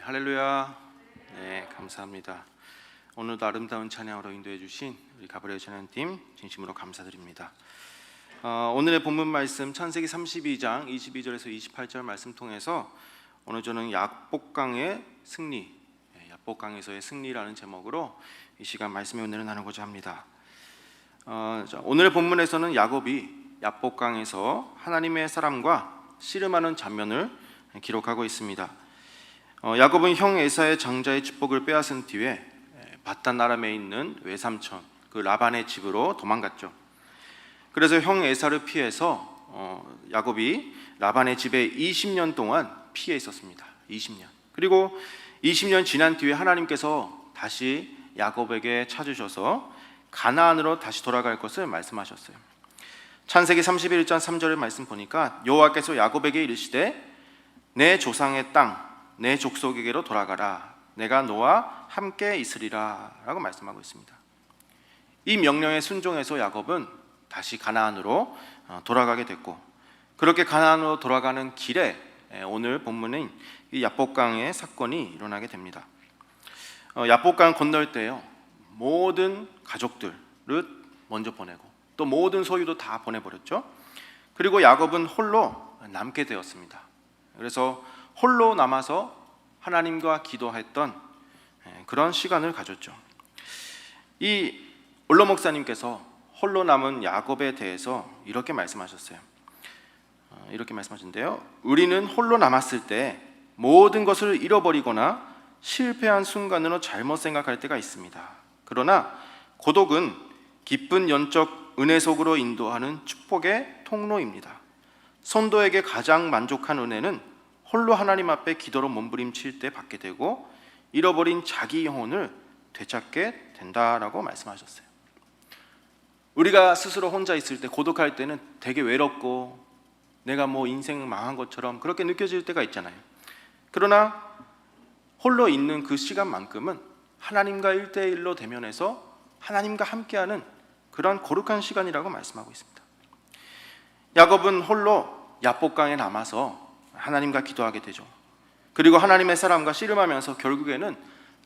네, 할렐루야. 네, 감사합니다. 오늘도 아름다운 찬양으로 인도해 주신 우리 가브리엘 찬양팀 진심으로 감사드립니다. 어, 오늘의 본문 말씀 창세기 32장 22절에서 28절 말씀 통해서 오늘 저는 약복강의 승리, 네, 약복강에서의 승리라는 제목으로 이 시간 말씀의 은혜를 나누고자 합니다. 어, 자, 오늘의 본문에서는 야곱이 약복강에서 하나님의 사람과 씨름하는 장면을 기록하고 있습니다. 어, 야곱은 형 에사의 장자의 축복을 빼앗은 뒤에 에, 바단 나람에 있는 외삼촌 그 라반의 집으로 도망갔죠. 그래서 형 에사를 피해서 어, 야곱이 라반의 집에 20년 동안 피해 있었습니다. 20년. 그리고 20년 지난 뒤에 하나님께서 다시 야곱에게 찾으셔서 가나안으로 다시 돌아갈 것을 말씀하셨어요. 창세기 31장 3절의 말씀 보니까 여호와께서 야곱에게 이르시되 내 조상의 땅 내 족속에게로 돌아가라 내가 너와 함께 있으리라라고 말씀하고 있습니다. 이 명령에 순종해서 야곱은 다시 가나안으로 어, 돌아가게 됐고 그렇게 가나안으로 돌아가는 길에 에, 오늘 본문은 이 야복강의 사건이 일어나게 됩니다. 어, 야복강 건널 때요 모든 가족들을 먼저 보내고 또 모든 소유도 다 보내버렸죠. 그리고 야곱은 홀로 남게 되었습니다. 그래서 홀로 남아서 하나님과 기도했던 예, 그런 시간을 가졌죠. 이 올로 목사님께서 홀로 남은 야곱에 대해서 이렇게 말씀하셨어요. 어, 이렇게 말씀하신데요. 우리는 홀로 남았을 때 모든 것을 잃어버리거나 실패한 순간으로 잘못 생각할 때가 있습니다. 그러나 고독은 기쁜 연적 은혜 속으로 인도하는 축복의 통로입니다. 성도에게 가장 만족한 은혜는 홀로 하나님 앞에 기도로 몸부림칠 때 받게 되고 잃어버린 자기 영혼을 되찾게 된다라고 말씀하셨어요. 우리가 스스로 혼자 있을 때 고독할 때는 되게 외롭고 내가 뭐 인생 망한 것처럼 그렇게 느껴질 때가 있잖아요. 그러나 홀로 있는 그 시간만큼은 하나님과 일대일로 대면해서 하나님과 함께하는 그런 거룩한 시간이라고 말씀하고 있습니다. 야곱은 홀로 야복강에 남아서 하나님과 기도하게 되죠. 그리고 하나님의 사람과 씨름하면서 결국에는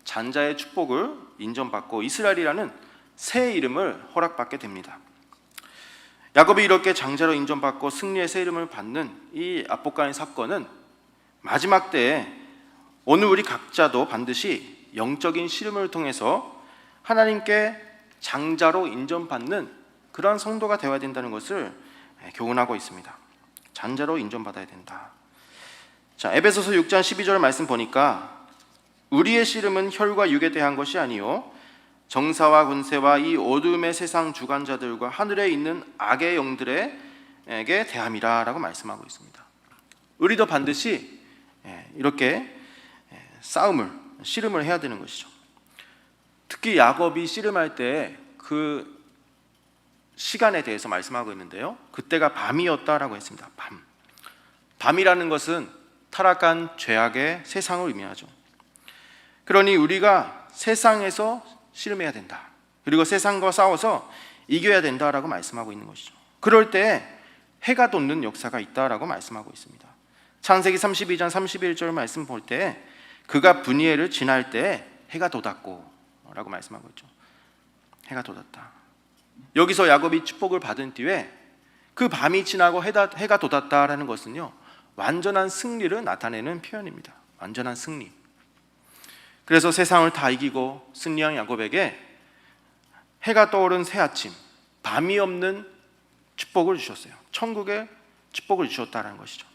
잔자의 축복을 인정받고 이스라엘이라는 새 이름을 허락받게 됩니다. 야곱이 이렇게 장자로 인정받고 승리의 새 이름을 받는 이 압복강의 사건은 마지막 때에 오늘 우리 각자도 반드시 영적인 씨름을 통해서 하나님께 장자로 인정받는 그러한 성도가 되어야 된다는 것을 교훈하고 있습니다. 장자로 인정받아야 된다. 자, 에베소서 6장 12절 말씀 보니까 우리의 씨름은 혈과 육에 대한 것이 아니요 정사와 군세와 이 어둠의 세상 주관자들과 하늘에 있는 악의 영들에게 대함이라라고 말씀하고 있습니다. 우리도 반드시 예, 이렇게 예, 싸움을 씨름을 해야 되는 것이죠. 특히 야곱이 씨름할 때 그 시간에 대해서 말씀하고 있는데요. 그때가 밤이었다라고 했습니다. 밤. 밤이라는 것은 타락한 죄악의 세상을 의미하죠. 그러니 우리가 세상에서 씨름해야 된다. 그리고 세상과 싸워서 이겨야 된다라고 말씀하고 있는 것이죠. 그럴 때 해가 돋는 역사가 있다라고 말씀하고 있습니다. 창세기 32장 31절 말씀 볼 때 그가 분이엘을 지날 때 해가 돋았고라고 말씀하고 있죠. 해가 돋았다. 여기서 야곱이 축복을 받은 뒤에 그 밤이 지나고 해가 돋았다라는 것은요 완전한 승리를 나타내는 표현입니다. 완전한 승리. 그래서 세상을 다 이기고 승리한 야곱에게 해가 떠오른 새 아침, 밤이 없는 축복을 주셨어요. 천국의 축복을 주셨다라는 것이죠.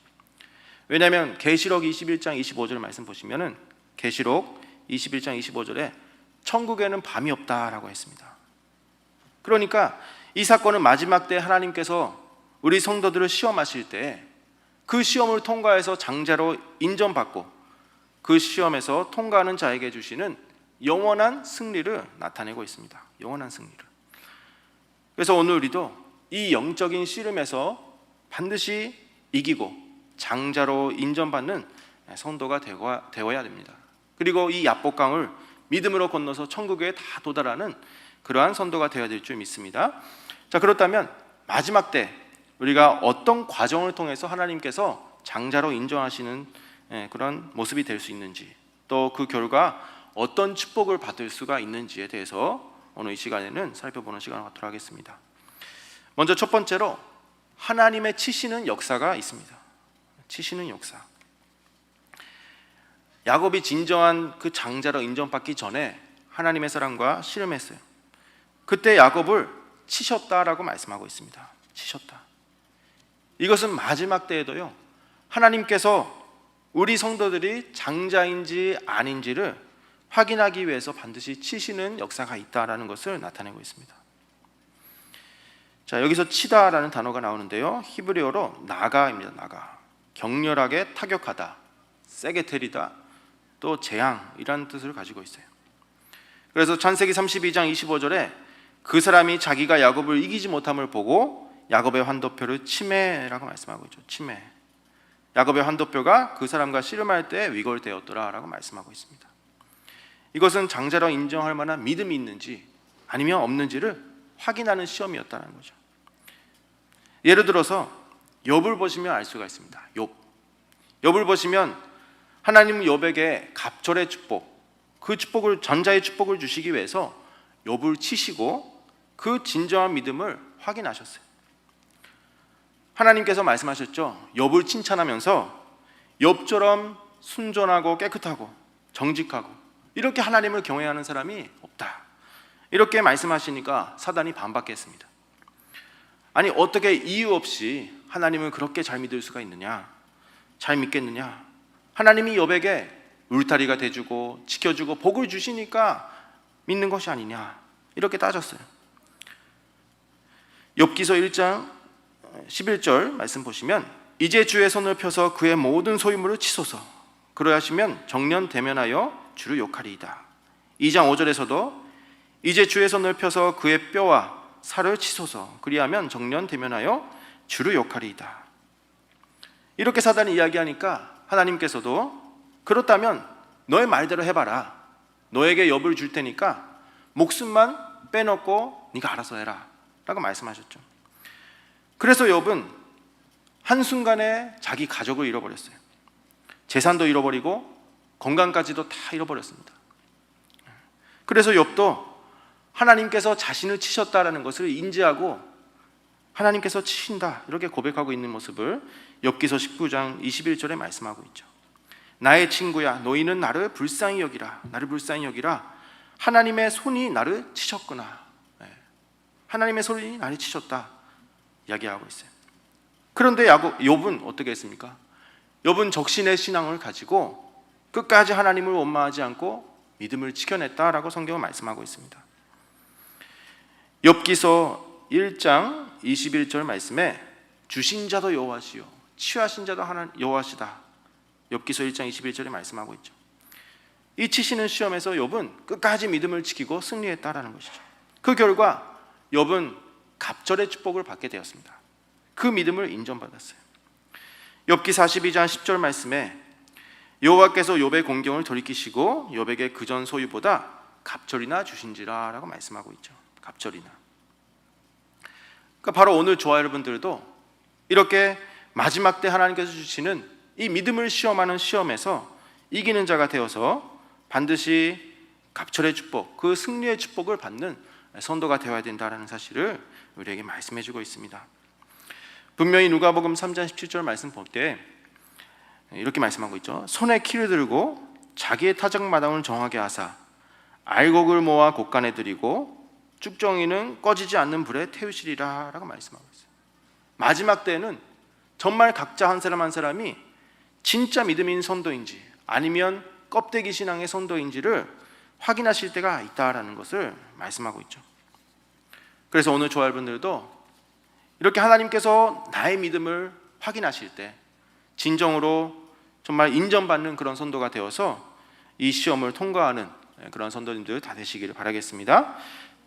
왜냐하면 계시록 21장 25절 말씀 보시면은 계시록 21장 25절에 천국에는 밤이 없다라고 했습니다. 그러니까 이 사건은 마지막 때 하나님께서 우리 성도들을 시험하실 때 그 시험을 통과해서 장자로 인정받고 그 시험에서 통과하는 자에게 주시는 영원한 승리를 나타내고 있습니다. 영원한 승리를. 그래서 오늘 우리도 이 영적인 씨름에서 반드시 이기고 장자로 인정받는 성도가 되어야 됩니다. 그리고 이 야복강을 믿음으로 건너서 천국에 다 도달하는 그러한 선도가 되어야 될 줄 믿습니다. 자 그렇다면 마지막 때 우리가 어떤 과정을 통해서 하나님께서 장자로 인정하시는 예, 그런 모습이 될 수 있는지 또 그 결과 어떤 축복을 받을 수가 있는지에 대해서 오늘 이 시간에는 살펴보는 시간을 갖도록 하겠습니다. 먼저 첫 번째로 하나님의 치시는 역사가 있습니다. 치시는 역사. 야곱이 진정한 그 장자로 인정받기 전에 하나님의 사랑과 씨름했어요. 그때 야곱을 치셨다라고 말씀하고 있습니다. 치셨다. 이것은 마지막 때에도요. 하나님께서 우리 성도들이 장자인지 아닌지를 확인하기 위해서 반드시 치시는 역사가 있다라는 것을 나타내고 있습니다. 자, 여기서 치다라는 단어가 나오는데요. 히브리어로 나가입니다. 나가. 격렬하게 타격하다. 세게 때리다. 또 재앙이라는 뜻을 가지고 있어요. 그래서 창세기 32장 25절에 그 사람이 자기가 야곱을 이기지 못함을 보고 야곱의 환도표를 치매라고 말씀하고 있죠. 치매. 야곱의 환도표가 그 사람과 씨름할 때 위골되었더라라고 말씀하고 있습니다. 이것은 장자로 인정할 만한 믿음이 있는지 아니면 없는지를 확인하는 시험이었다는 거죠. 예를 들어서 욥을 보시면 알 수가 있습니다. 욥. 욥을 보시면 하나님은 욥에게 갑절의 축복, 그 축복을 전자의 축복을 주시기 위해서 욥을 치시고 그 진정한 믿음을 확인하셨어요. 하나님께서 말씀하셨죠. 욥을 칭찬하면서 욥처럼 순전하고 깨끗하고 정직하고 이렇게 하나님을 경외하는 사람이 없다. 이렇게 말씀하시니까 사단이 반박했습니다. 아니 어떻게 이유 없이 하나님을 그렇게 잘 믿을 수가 있느냐? 잘 믿겠느냐? 하나님이 욥에게 울타리가 돼주고 지켜주고 복을 주시니까 믿는 것이 아니냐? 이렇게 따졌어요. 욥기서 1장 11절 말씀 보시면 이제 주의 손을 펴서 그의 모든 소유물을 치소서 그러하시면 정년 대면하여 주를 욕하리이다. 2장 5절에서도 이제 주의 손을 펴서 그의 뼈와 살을 치소서 그리하면 정년 대면하여 주를 욕하리이다. 이렇게 사단이 이야기하니까 하나님께서도 그렇다면 너의 말대로 해봐라. 너에게 엽을 줄 테니까 목숨만 빼놓고 네가 알아서 해라. 라고 말씀하셨죠. 그래서 욥은 한순간에 자기 가족을 잃어버렸어요. 재산도 잃어버리고 건강까지도 다 잃어버렸습니다. 그래서 욥도 하나님께서 자신을 치셨다라는 것을 인지하고 하나님께서 치신다 이렇게 고백하고 있는 모습을 엽기서 19장 21절에 말씀하고 있죠. 나의 친구야 너희는 나를 불쌍히 여기라 나를 불쌍히 여기라 하나님의 손이 나를 치셨구나 네. 하나님의 손이 나를 치셨다 이야기하고 있어요. 그런데 야곱 욥은 어떻게 했습니까? 욥은 적신의 신앙을 가지고 끝까지 하나님을 원망하지 않고 믿음을 지켜냈다라고 성경은 말씀하고 있습니다. 엽기서 1장 21절 말씀에 주신 자도 여호와시요 취하신 자도 하나 여호와시다. 엽기서 1장 21절에 말씀하고 있죠. 이 치시는 시험에서 욥은 끝까지 믿음을 지키고 승리했다라는 것이죠. 그 결과 욥은 갑절의 축복을 받게 되었습니다. 그 믿음을 인정받았어요. 엽기 42장 10절 말씀에 여호와께서 욥의 공경을 돌이키시고 욥에게 그전 소유보다 갑절이나 주신지라라고 말씀하고 있죠. 갑절이나. 그러니까 바로 오늘 저와 여러분들도 이렇게 마지막 때 하나님께서 주시는 이 믿음을 시험하는 시험에서 이기는 자가 되어서 반드시 갑절의 축복, 그 승리의 축복을 받는 선도가 되어야 된다라는 사실을 우리에게 말씀해 주고 있습니다. 분명히 누가복음 3장 17절 말씀 볼 때 이렇게 말씀하고 있죠. 손에 키를 들고 자기의 타작 마당을 정하게 하사 알곡을 모아 곳간에 들이고 쭉정이는 꺼지지 않는 불에 태우시리라라고 말씀하고 있어요. 마지막 때는 정말 각자 한 사람 한 사람이 진짜 믿음인 선도인지 아니면 껍데기 신앙의 선도인지를 확인하실 때가 있다라는 것을 말씀하고 있죠. 그래서 오늘 조할 분들도 이렇게 하나님께서 나의 믿음을 확인하실 때 진정으로 정말 인정받는 그런 선도가 되어서 이 시험을 통과하는 그런 선도님들 다 되시기를 바라겠습니다.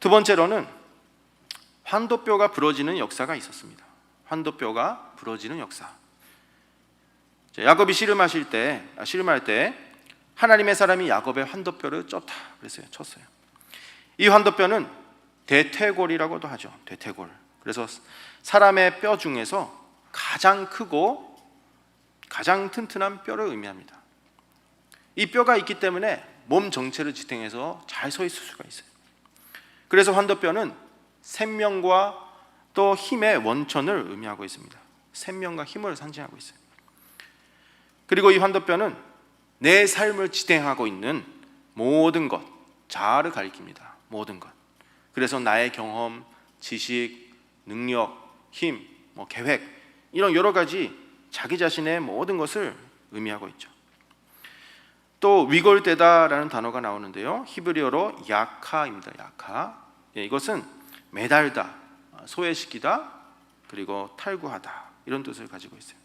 두 번째로는 환도뼈가 부러지는 역사가 있었습니다. 환도뼈가 부러지는 역사. 야곱이 씨름하실 때, 아, 씨름할 때 하나님의 사람이 야곱의 환도뼈를 쪘다 그랬어요. 쳤어요. 이 환도뼈는 대퇴골이라고도 하죠. 대퇴골. 그래서 사람의 뼈 중에서 가장 크고 가장 튼튼한 뼈를 의미합니다. 이 뼈가 있기 때문에 몸 전체를 지탱해서 잘 서 있을 수가 있어요. 그래서 환도뼈는 생명과 또 힘의 원천을 의미하고 있습니다. 생명과 힘을 상징하고 있어요. 그리고 이 환도뼈는 내 삶을 지탱하고 있는 모든 것, 자아를 가리킵니다. 모든 것. 그래서 나의 경험, 지식, 능력, 힘, 뭐 계획 이런 여러 가지 자기 자신의 모든 것을 의미하고 있죠. 또 위골되다라는 단어가 나오는데요. 히브리어로 야카입니다. 야카. 예, 이것은 매달다, 소외시키다, 그리고 탈구하다 이런 뜻을 가지고 있어요.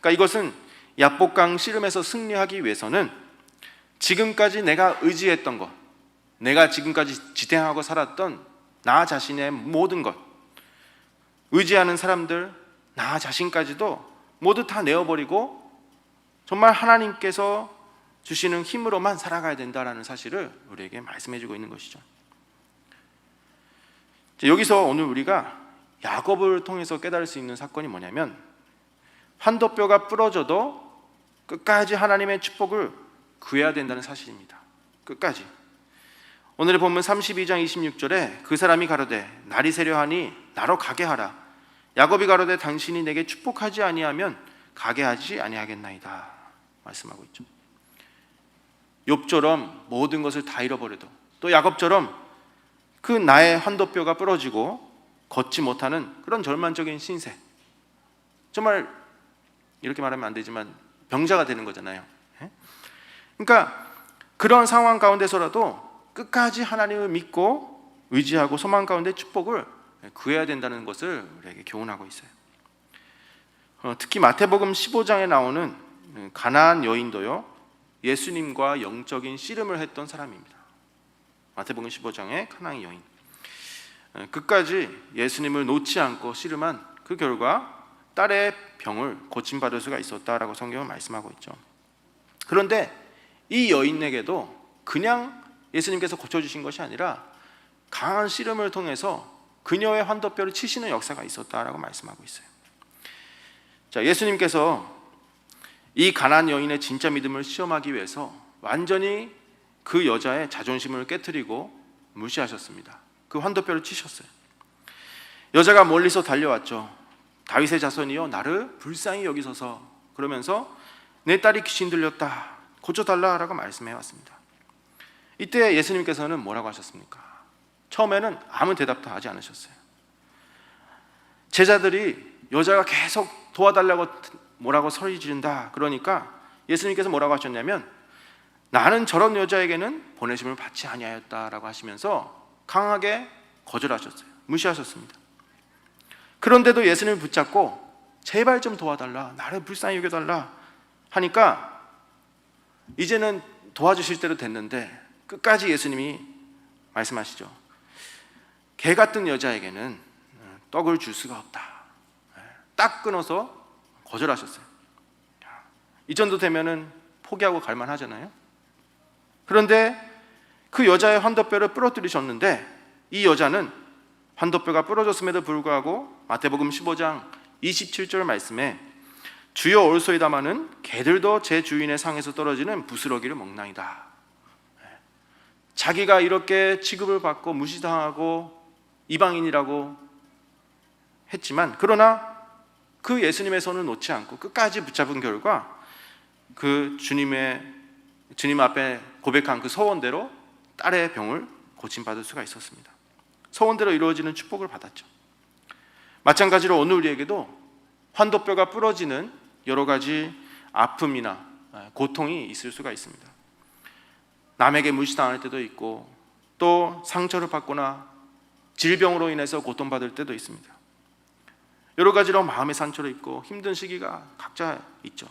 그러니까 이것은 야복강 씨름에서 승리하기 위해서는 지금까지 내가 의지했던 것, 내가 지금까지 지탱하고 살았던 나 자신의 모든 것, 의지하는 사람들, 나 자신까지도 모두 다 내어버리고 정말 하나님께서 주시는 힘으로만 살아가야 된다라는 사실을 우리에게 말씀해주고 있는 것이죠. 여기서 오늘 우리가 야곱을 통해서 깨달을 수 있는 사건이 뭐냐면 환도뼈가 부러져도 끝까지 하나님의 축복을 구해야 된다는 사실입니다. 끝까지. 오늘의 본문 32장 26절에 그 사람이 가로되 날이 세려하니 나로 가게 하라. 야곱이 가로되 당신이 내게 축복하지 아니하면 가게 하지 아니하겠나이다. 말씀하고 있죠. 욥처럼 모든 것을 다 잃어버려도 또 야곱처럼 그 나의 환도뼈가 부러지고 걷지 못하는 그런 절망적인 신세. 정말 이렇게 말하면 안 되지만 병자가 되는 거잖아요. 예? 그러니까 그런 상황 가운데서라도 끝까지 하나님을 믿고 의지하고 소망 가운데 축복을 구해야 된다는 것을 우리에게 교훈하고 있어요. 어, 특히 마태복음 15장에 나오는 가나안 여인도요 예수님과 영적인 씨름을 했던 사람입니다. 마태복음 15장의 가나안 여인 어, 끝까지 예수님을 놓지 않고 씨름한 그 결과 딸의 병을 고침받을 수가 있었다라고 성경은 말씀하고 있죠. 그런데 이 여인에게도 그냥 예수님께서 고쳐주신 것이 아니라 강한 씨름을 통해서 그녀의 환도뼈를 치시는 역사가 있었다라고 말씀하고 있어요. 자, 예수님께서 이 가난 여인의 진짜 믿음을 시험하기 위해서 완전히 그 여자의 자존심을 깨뜨리고 무시하셨습니다. 그 환도뼈를 치셨어요. 여자가 멀리서 달려왔죠. 다윗의 자손이여 나를 불쌍히 여기소서 그러면서 내 딸이 귀신 들렸다 고쳐달라라고 말씀해 왔습니다. 이때 예수님께서는 뭐라고 하셨습니까? 처음에는 아무 대답도 하지 않으셨어요. 제자들이 여자가 계속 도와달라고 뭐라고 소리 지른다. 그러니까 예수님께서 뭐라고 하셨냐면 나는 저런 여자에게는 보내심을 받지 아니하였다라고 하시면서 강하게 거절하셨어요. 무시하셨습니다. 그런데도 예수님을 붙잡고 제발 좀 도와달라. 나를 불쌍히 여겨달라. 하니까 이제는 도와주실 대로 됐는데 끝까지 예수님이 말씀하시죠. 개 같은 여자에게는 떡을 줄 수가 없다. 딱 끊어서 거절하셨어요. 이 정도 되면은 포기하고 갈만 하잖아요. 그런데 그 여자의 환도뼈를 부러뜨리셨는데 이 여자는 환도뼈가 부러졌음에도 불구하고 마태복음 15장 27절 말씀에 주여 올소이다마는 개들도 제 주인의 상에서 떨어지는 부스러기를 먹나이다. 자기가 이렇게 취급을 받고 무시당하고 이방인이라고 했지만 그러나 그 예수님의 손을 놓지 않고 끝까지 붙잡은 결과 그 주님의 주님 앞에 고백한 그 서원대로 딸의 병을 고침받을 수가 있었습니다. 서원대로 이루어지는 축복을 받았죠. 마찬가지로 오늘 우리에게도 환도뼈가 부러지는 여러 가지 아픔이나 고통이 있을 수가 있습니다. 남에게 무시당할 때도 있고 또 상처를 받거나 질병으로 인해서 고통받을 때도 있습니다. 여러 가지로 마음의 상처를 입고 힘든 시기가 각자 있죠.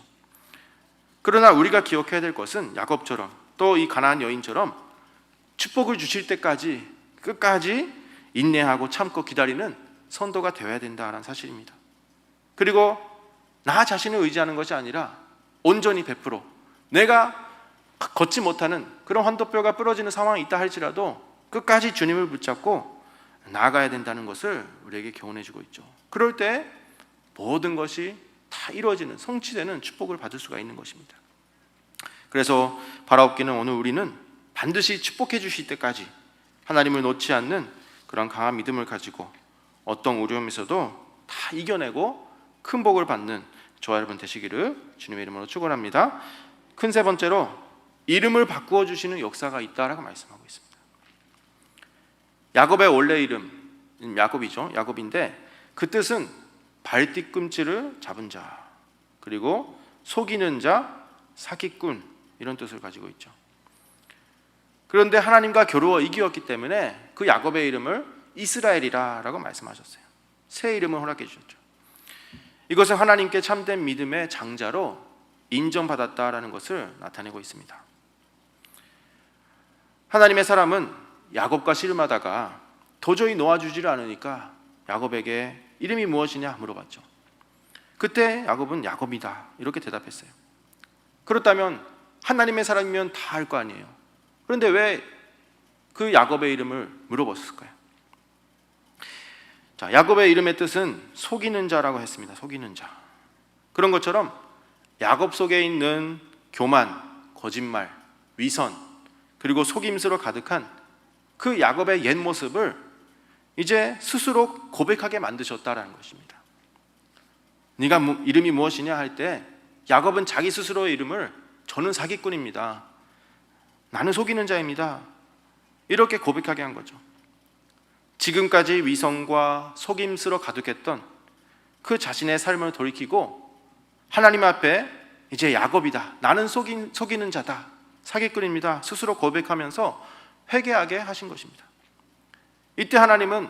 그러나 우리가 기억해야 될 것은 야곱처럼 또 이 가나안 여인처럼 축복을 주실 때까지 끝까지 인내하고 참고 기다리는 선도가 되어야 된다는 사실입니다. 그리고 나 자신을 의지하는 것이 아니라 온전히 100% 내가 걷지 못하는 그런 환도뼈가 부러지는 상황이 있다 할지라도 끝까지 주님을 붙잡고 나아가야 된다는 것을 우리에게 교훈해 주고 있죠. 그럴 때 모든 것이 다 이루어지는 성취되는 축복을 받을 수가 있는 것입니다. 그래서 바라옵기는 오늘 우리는 반드시 축복해 주실 때까지 하나님을 놓지 않는 그런 강한 믿음을 가지고 어떤 어려움에서도 다 이겨내고 큰 복을 받는 저와 여러분 되시기를 주님의 이름으로 축원합니다. 큰 세 번째로 이름을 바꾸어 주시는 역사가 있다라고 말씀하고 있습니다. 야곱의 원래 이름 야곱이죠. 야곱인데 그 뜻은 발 뒤꿈치를 잡은 자 그리고 속이는 자 사기꾼 이런 뜻을 가지고 있죠. 그런데 하나님과 겨루어 이기었기 때문에 그 야곱의 이름을 이스라엘이라라고 말씀하셨어요. 새 이름을 허락해 주셨죠. 이것은 하나님께 참된 믿음의 장자로 인정받았다라는 것을 나타내고 있습니다. 하나님의 사람은 야곱과 씨름하다가 도저히 놓아주지를 않으니까 야곱에게 이름이 무엇이냐 물어봤죠. 그때 야곱은 야곱이다 이렇게 대답했어요. 그렇다면 하나님의 사람이면 다 알 거 아니에요. 그런데 왜 그 야곱의 이름을 물어봤을까요? 자, 야곱의 이름의 뜻은 속이는 자라고 했습니다. 속이는 자. 그런 것처럼 야곱 속에 있는 교만, 거짓말, 위선, 그리고 속임수로 가득한 그 야곱의 옛 모습을 이제 스스로 고백하게 만드셨다라는 것입니다. 네가 무- 이름이 무엇이냐 할 때 야곱은 자기 스스로의 이름을 저는 사기꾼입니다. 나는 속이는 자입니다. 이렇게 고백하게 한 거죠. 지금까지 위선과 속임수로 가득했던 그 자신의 삶을 돌이키고 하나님 앞에 이제 야곱이다. 나는 속인, 속이는 자다. 사기꾼입니다. 스스로 고백하면서 회개하게 하신 것입니다. 이때 하나님은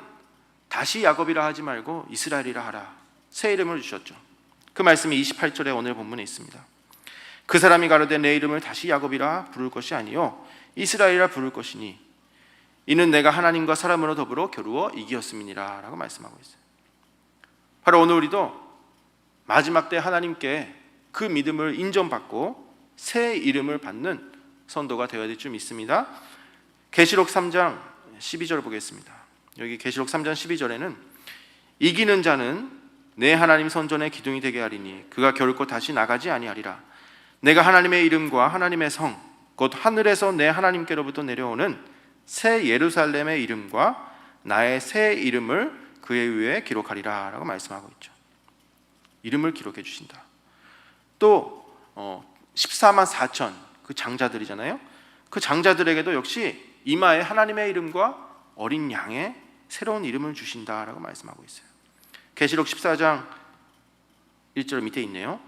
다시 야곱이라 하지 말고 이스라엘이라 하라. 새 이름을 주셨죠. 그 말씀이 28절에 오늘 본문에 있습니다. 그 사람이 가로되 내 이름을 다시 야곱이라 부를 것이 아니요 이스라엘이라 부를 것이니 이는 내가 하나님과 사람으로 더불어 겨루어 이기었음이니라라고 말씀하고 있어요. 바로 오늘 우리도 마지막 때 하나님께 그 믿음을 인정받고 새 이름을 받는 선도가 되어야 될줄 믿습니다. 계시록 3장 12절 보겠습니다. 여기 계시록 3장 12절에는 이기는 자는 내 하나님 선전의 기둥이 되게 하리니 그가 결코 다시 나가지 아니하리라. 내가 하나님의 이름과 하나님의 성, 곧 하늘에서 내 하나님께로부터 내려오는 새 예루살렘의 이름과 나의 새 이름을 그의 위에 기록하리라 라고 말씀하고 있죠. 이름을 기록해 주신다. 또 어, 14만 4천 그 장자들이잖아요. 그 장자들에게도 역시 이마에 하나님의 이름과 어린 양의 새로운 이름을 주신다라고 말씀하고 있어요. 계시록 14장 1절 밑에 있네요.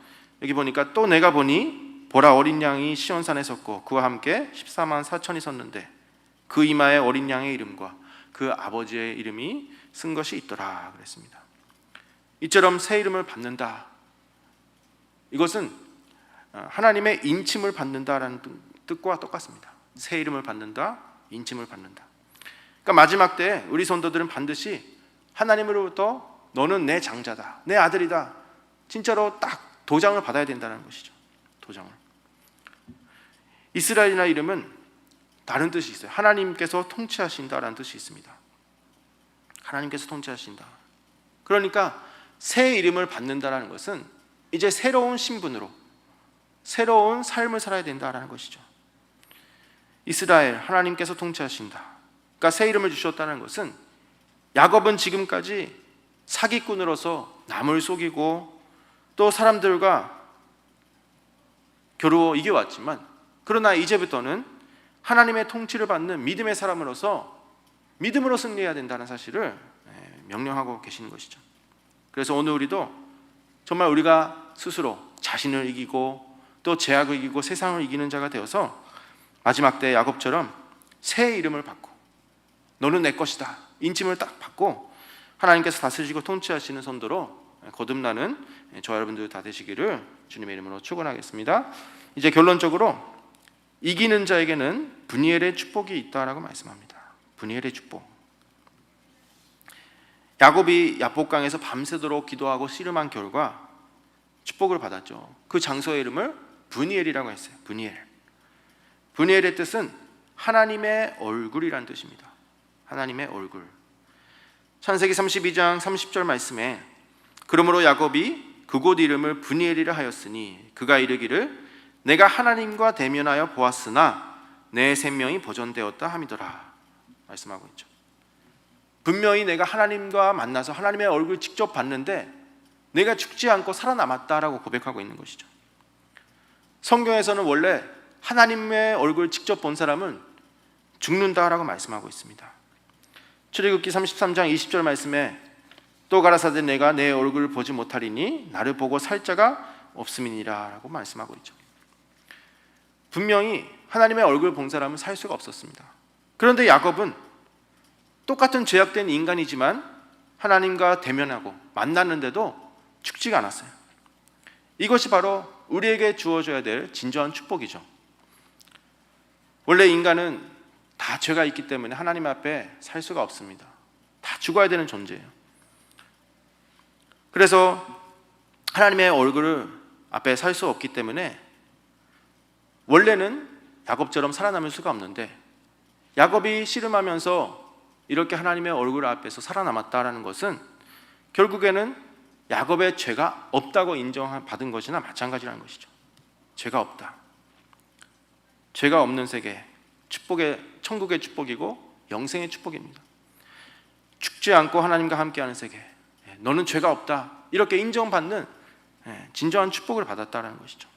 여기 보니까 또 내가 보니 보라 어린 양이 시온산에 섰고 그와 함께 14만 4천이 섰는데 그 이마에 어린 양의 이름과 그 아버지의 이름이 쓴 것이 있더라 그랬습니다. 이처럼 새 이름을 받는다. 이것은 어, 하나님의 인침을 받는다라는 뜻- 뜻과 똑같습니다. 새 이름을 받는다, 인침을 받는다. 그러니까 마지막 때 우리 성도들은 반드시 하나님으로부터 너는 내 장자다, 내 아들이다. 진짜로 딱 도장을 받아야 된다는 것이죠. 도장을. 이스라엘이나 이름은 다른 뜻이 있어요. 하나님께서 통치하신다라는 뜻이 있습니다. 하나님께서 통치하신다. 그러니까 새 이름을 받는다라는 것은 이제 새로운 신분으로 새로운 삶을 살아야 된다라는 것이죠. 이스라엘 하나님께서 통치하신다. 그러니까 새 이름을 주셨다는 것은 야곱은 지금까지 사기꾼으로서 남을 속이고 또 사람들과 겨루어 이겨왔지만 그러나 이제부터는 하나님의 통치를 받는 믿음의 사람으로서 믿음으로 승리해야 된다는 사실을 예, 명령하고 계시는 것이죠. 그래서 오늘 우리도 정말 우리가 스스로 자신을 이기고 또 죄악을 이기고 세상을 이기는 자가 되어서 마지막 때 야곱처럼 새 이름을 받고 너는 내 것이다 인침을 딱 받고 하나님께서 다스리시고 통치하시는 선도로 거듭나는 저와 여러분들 다 되시기를 주님의 이름으로 축원하겠습니다. 이제 결론적으로 이기는 자에게는 분이엘의 축복이 있다라고 말씀합니다. 분이엘의 축복. 야곱이 야복강에서 밤새도록 기도하고 씨름한 결과 축복을 받았죠. 그 장소의 이름을 분이엘이라고 했어요. 분이엘. 분이엘의 뜻은 하나님의 얼굴이란 뜻입니다. 하나님의 얼굴. 창세기 32장 30절 말씀에 그러므로 야곱이 그곳 이름을 분이엘이라 하였으니 그가 이르기를 내가 하나님과 대면하여 보았으나 내 생명이 보존되었다 함이더라 말씀하고 있죠. 분명히 내가 하나님과 만나서 하나님의 얼굴 직접 봤는데 내가 죽지 않고 살아남았다라고 고백하고 있는 것이죠. 성경에서는 원래 하나님의 얼굴 직접 본 사람은 죽는다라고 말씀하고 있습니다. 출애굽기 33장 20절 말씀에 또 가라사대 내가 내 얼굴을 보지 못하리니 나를 보고 살 자가 없음이니라라고 말씀하고 있죠. 분명히 하나님의 얼굴 본 사람은 살 수가 없었습니다. 그런데 야곱은 똑같은 죄악된 인간이지만 하나님과 대면하고 만났는데도 죽지가 않았어요. 이것이 바로 우리에게 주어져야 될 진정한 축복이죠. 원래 인간은 다 죄가 있기 때문에 하나님 앞에 살 수가 없습니다. 다 죽어야 되는 존재예요. 그래서 하나님의 얼굴을 앞에 살 수 없기 때문에 원래는 야곱처럼 살아남을 수가 없는데 야곱이 씨름하면서 이렇게 하나님의 얼굴 앞에서 살아남았다라는 것은 결국에는 야곱의 죄가 없다고 인정받은 것이나 마찬가지라는 것이죠. 죄가 없다. 죄가 없는 세계, 축복의 천국의 축복이고 영생의 축복입니다. 죽지 않고 하나님과 함께하는 세계. 예, 너는 죄가 없다. 이렇게 인정받는 예, 진정한 축복을 받았다라는 것이죠.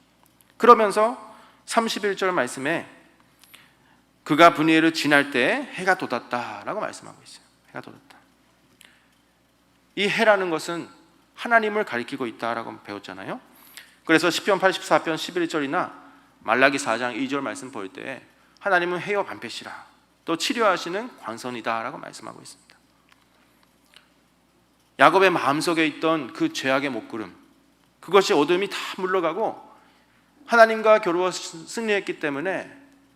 그러면서 31절 말씀에 그가 분이엘을 지날 때 해가 돋았다라고 말씀하고 있어요. 해가 돋았다. 이 해라는 것은 하나님을 가리키고 있다라고 배웠잖아요. 그래서 시편 84편 11절이나 말라기 4장 2절 말씀 볼 때 하나님은 해와 반패시라 또 치료하시는 광선이다라고 말씀하고 있습니다. 야곱의 마음속에 있던 그 죄악의 목구름 그것이 어둠이 다 물러가고 하나님과 겨루어 승리했기 때문에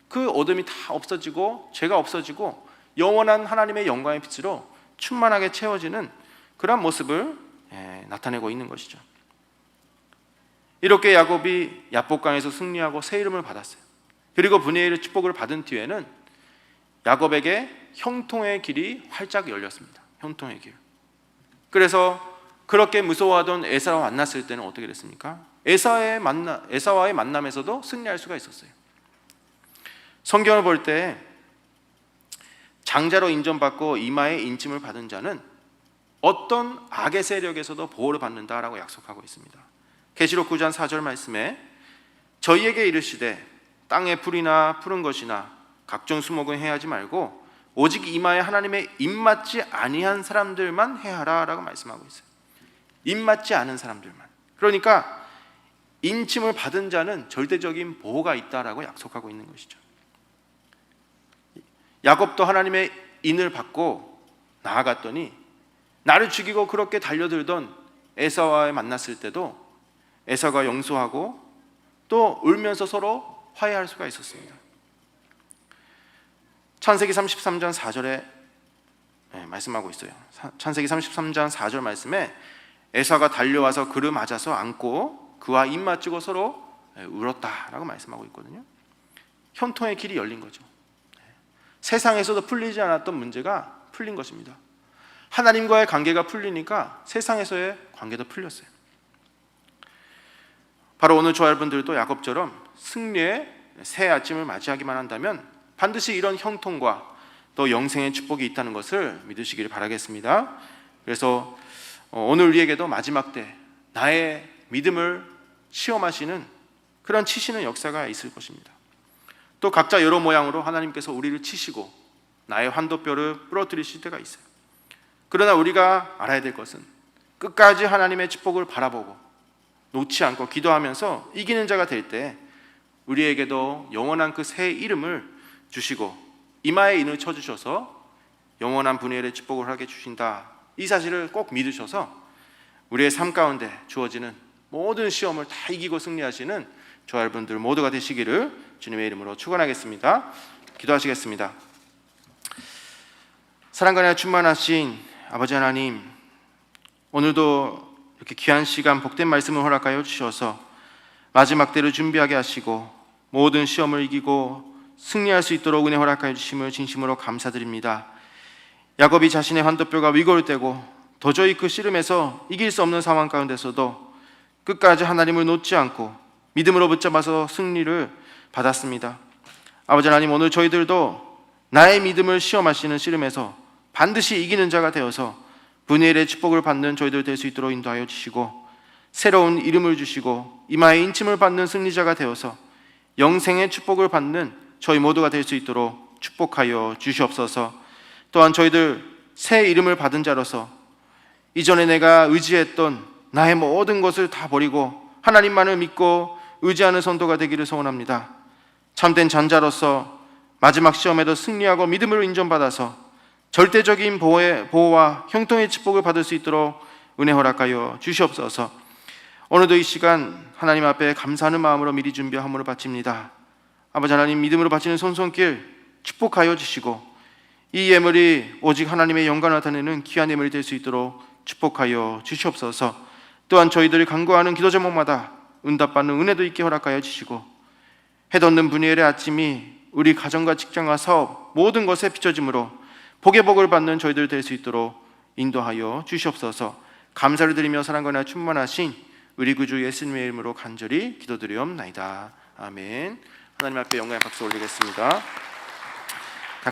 그 어둠이 다 없어지고 죄가 없어지고 영원한 하나님의 영광의 빛으로 충만하게 채워지는 그런 모습을 예, 나타내고 있는 것이죠. 이렇게 야곱이 야복강에서 승리하고 새 이름을 받았어요. 그리고 분해의 축복을 받은 뒤에는 야곱에게 형통의 길이 활짝 열렸습니다. 형통의 길. 그래서 그렇게 무서워하던 에사와 만났을 때는 어떻게 됐습니까? 에사의 만나 에사와의 만남에서도 승리할 수가 있었어요. 성경을 볼 때 장자로 인정받고 이마에 인침을 받은 자는 어떤 악의 세력에서도 보호를 받는다라고 약속하고 있습니다. 계시록 9장 4절 말씀에 저희에게 이르시되 땅의 풀이나 푸른 것이나 각종 수목은 해하지 말고 오직 이마에 하나님의 입맞지 아니한 사람들만 해하라라고 말씀하고 있어요. 입맞지 않은 사람들만. 그러니까 인침을 받은 자는 절대적인 보호가 있다라고 약속하고 있는 것이죠. 야곱도 하나님의 인을 받고 나아갔더니 나를 죽이고 그렇게 달려들던 에사와에 만났을 때도 에사가 용서하고 또 울면서 서로 화해할 수가 있었습니다. 창세기 33장 4절에 네, 말씀하고 있어요. 창세기 33장 4절 말씀에 에사가 달려와서 그를 맞아서 안고 그와 입 맞추고 서로 네, 울었다라고 말씀하고 있거든요. 현통의 길이 열린 거죠. 네. 세상에서도 풀리지 않았던 문제가 풀린 것입니다. 하나님과의 관계가 풀리니까 세상에서의 관계도 풀렸어요. 바로 오늘 저 여러분들도 야곱처럼 승리의 새 아침을 맞이하기만 한다면 반드시 이런 형통과 또 영생의 축복이 있다는 것을 믿으시기를 바라겠습니다. 그래서 어, 오늘 우리에게도 마지막 때 나의 믿음을 시험하시는 그런 치시는 역사가 있을 것입니다. 또 각자 여러 모양으로 하나님께서 우리를 치시고 나의 환도뼈를 부러뜨리실 때가 있어요. 그러나 우리가 알아야 될 것은 끝까지 하나님의 축복을 바라보고 놓지 않고 기도하면서 이기는 자가 될 때 우리에게도 영원한 그 새 이름을 주시고 이마에 인을 쳐 주셔서 영원한 분해의 축복을 하게 주신다. 이 사실을 꼭 믿으셔서 우리의 삶 가운데 주어지는 모든 시험을 다 이기고 승리하시는 저 여러분들 모두가 되시기를 주님의 이름으로 축원하겠습니다. 기도하시겠습니다. 사랑과 나 충만하신 아버지 하나님, 오늘도 이렇게 귀한 시간 복된 말씀을 허락하여 주셔서 마지막 때를 준비하게 하시고 모든 시험을 이기고 승리할 수 있도록 은혜 허락하여 주심을 진심으로 감사드립니다. 야곱이 자신의 환도뼈가 위골 되고 도저히 그 씨름에서 이길 수 없는 상황 가운데서도 끝까지 하나님을 놓지 않고 믿음으로 붙잡아서 승리를 받았습니다. 아버지 하나님 오늘 저희들도 나의 믿음을 시험하시는 씨름에서 반드시 이기는 자가 되어서 분의일의 축복을 받는 저희들 될 수 있도록 인도하여 주시고 새로운 이름을 주시고 이마에 인침을 받는 승리자가 되어서 영생의 축복을 받는 저희 모두가 될 수 있도록 축복하여 주시옵소서. 또한 저희들 새 이름을 받은 자로서 이전에 내가 의지했던 나의 모든 것을 다 버리고 하나님만을 믿고 의지하는 선도가 되기를 소원합니다. 참된 전자로서 마지막 시험에도 승리하고 믿음으로 인정받아서 절대적인 보호의, 보호와 형통의 축복을 받을 수 있도록 은혜 허락하여 주시옵소서. 오늘도 이 시간 하나님 앞에 감사하는 마음으로 미리 준비함으로 바칩니다. 아버지 하나님 믿음으로 바치는 손손길 축복하여 주시고 이 예물이 오직 하나님의 영광을 나타내는 귀한 예물이 될 수 있도록 축복하여 주시옵소서. 또한 저희들이 간구하는 기도 제목마다 응답받는 은혜도 있게 허락하여 주시고 해돋는 분이엘의 아침이 우리 가정과 직장과 사업 모든 것에 비춰짐으로 복의 복을 받는 저희들 될 수 있도록 인도하여 주시옵소서. 감사를 드리며 사랑과 충만하신 우리 구주 예수님의 이름으로 간절히 기도드리옵나이다. 아멘. 하나님 앞에 영광의 박수 올리겠습니다.